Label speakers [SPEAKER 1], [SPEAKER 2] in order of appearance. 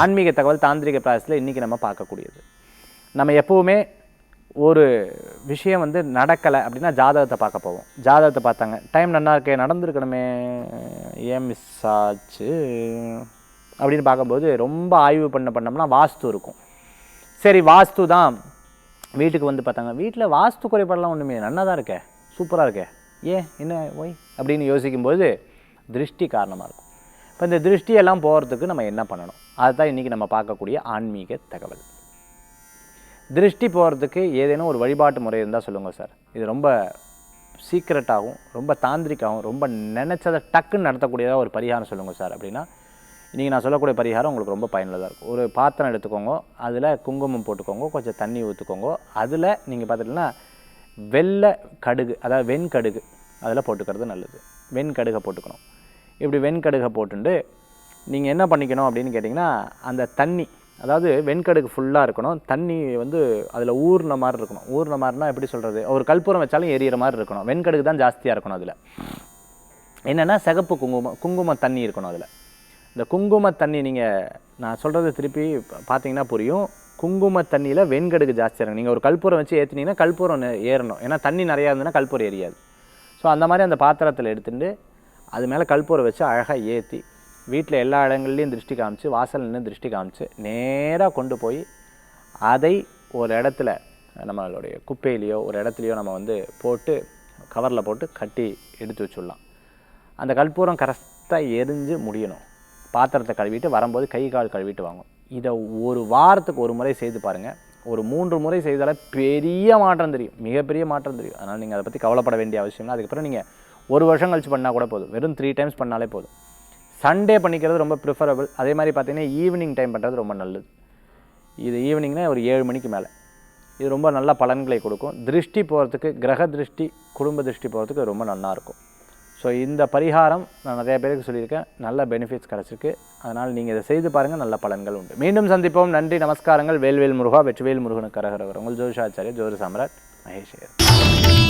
[SPEAKER 1] ஆன்மீக தகவல் தாந்திரிக பிராசஸில் இன்றைக்கி நம்ம பார்க்கக்கூடியது. நம்ம எப்போவுமே ஒரு விஷயம் வந்து நடக்கலை அப்படின்னா ஜாதகத்தை பார்க்க போவோம். ஜாதகத்தை பார்த்தாங்க டைம் நல்லா இருக்கே நடந்திருக்கணுமே ஏன் மிஸ் ஆச்சு? அப்படின்னு பார்க்கும்போது ரொம்ப ஆய்வு பண்ண பண்ணோம்னா வாஸ்து இருக்கும். சரி வாஸ்து தான் வீட்டுக்கு வந்து பார்த்தாங்க. வீட்டில் வாஸ்து குறைபாடெலாம் ஒன்றுமே நல்லா தான் இருக்கே சூப்பராக இருக்கே ஏன் என்ன ஒய் அப்படின்னு யோசிக்கும்போது திருஷ்டி காரணமாக இருக்கும். இப்போ இந்த திருஷ்டியெல்லாம் போகிறதுக்கு நம்ம என்ன பண்ணணும்? அதுதான் இன்றைக்கி நம்ம பார்க்கக்கூடிய ஆன்மீக தகவல். திருஷ்டி போகிறதுக்கு ஏதேனும் ஒரு வழிபாட்டு முறை இருந்தால் சொல்லுங்கள் சார். இது ரொம்ப சீக்ரெட்டாகவும் ரொம்ப தாந்திரிக்காகவும் ரொம்ப நினச்சதை டக்குன்னு நடத்தக்கூடியதாக ஒரு பரிகாரம் சொல்லுங்கள் சார் அப்படின்னா இன்றைக்கி நான் சொல்லக்கூடிய பரிகாரம் உங்களுக்கு ரொம்ப பயனுள்ளதாக இருக்கும். ஒரு பாத்திரம் எடுத்துக்கோங்க அதில் குங்குமம் போட்டுக்கோங்க கொஞ்சம் தண்ணி ஊற்றுக்கோங்க அதில் நீங்கள் பார்த்துட்டிங்கன்னா வெள்ளை கடுகு அதாவது வெண்கடுகு அதில் போட்டுக்கிறது நல்லது. வெண்கடுகை போட்டுக்கணும். இப்படி வெண்கடுகை போட்டுண்டு நீங்கள் என்ன பண்ணிக்கணும் அப்படின்னு கேட்டிங்கன்னா அந்த தண்ணி அதாவது வெண்கடுகு ஃபுல்லாக இருக்கணும். தண்ணி வந்து அதில் ஊறின மாதிரி இருக்கணும். ஊறின மாதிரினா எப்படி சொல்கிறது ஒரு கற்பூரம் வச்சாலும் எரியிற மாதிரி இருக்கணும். வெண்கடுகு தான் ஜாஸ்தியாக இருக்கணும் அதில். என்னென்னா சிகப்பு குங்குமம் குங்கும தண்ணி இருக்கணும் அதில். இந்த குங்கும தண்ணி நீங்கள் நான் சொல்கிறது திருப்பி பார்த்தீங்கன்னா புரியும். குங்கும தண்ணியில் வெண்கடுகு ஜாஸ்தியாக இருக்கும் நீங்கள் ஒரு கற்பூரம் வச்சு ஏற்றினீங்கன்னா கற்பூரம் ஏறணும். ஏன்னா தண்ணி நிறையா இருந்ததுன்னா கற்பூரம் எரியாது. ஸோ அந்த மாதிரி அந்த பாத்திரத்தில் எடுத்துகிட்டு அது மேலே கற்பூரம் வச்சு அழகாக ஏற்றி வீட்டில் எல்லா இடங்கள்லையும் திருஷ்டி காமிச்சு வாசல் நின்று திருஷ்டி காமிச்சு நேராக கொண்டு போய் அதை ஒரு இடத்துல நம்மளுடைய குப்பையிலையோ ஒரு இடத்துலையோ நம்ம வந்து போட்டு கவரில் போட்டு கட்டி எடுத்து வச்சுடலாம். அந்த கற்பூரம் கரெக்டாக எரிஞ்சு முடியணும். பாத்திரத்தை கழுவிட்டு வரும்போது கை கால் கழுவிட்டு வாங்கும் இதை ஒரு வாரத்துக்கு ஒரு முறை செய்து பாருங்கள் ஒரு மூன்று முறை செய்தாலே பெரிய மாற்றம் தெரியும். மிகப்பெரிய மாற்றம் தெரியும். அதனால் நீங்கள் அதை பற்றி கவலைப்பட வேண்டிய அவசியம் இல்லை. அதுக்கப்புறம் நீங்கள் ஒரு வருஷம் கழிச்சு பண்ணால் கூட போதும். வெறும் த்ரீ டைம்ஸ் பண்ணாலே போதும். சண்டே பண்ணிக்கிறது ரொம்ப ப்ரிஃபரபிள் அதே மாதிரி பார்த்திங்கன்னா ஈவினிங் டைம் பண்ணுறது ரொம்ப நல்லது. இது ஈவினிங்னா ஒரு ஏழு மணிக்கு மேலே. இது ரொம்ப நல்ல பலன்களை கொடுக்கும். திருஷ்டி போகிறதுக்கு கிரக திருஷ்டி குடும்ப திருஷ்டி போகிறதுக்கு ரொம்ப நல்லாயிருக்கும் ஸோ இந்த பரிகாரம் நான் நிறைய பேருக்கு சொல்லியிருக்கேன். நல்ல பெனிஃபிட்ஸ் கிடச்சிருக்கு. அதனால் நீங்கள் இதை செய்து பாருங்கள் நல்ல பலன்கள் உண்டு. மீண்டும் சந்திப்போம். நன்றி நமஸ்காரங்கள். வேல்வேல் முருகா வெற்றிவேல் முருகனுக்கு கரகரவர் உங்கள் ஜோதிஷாச்சாரிய ஜோதி சாம்ராட் மகேஷ்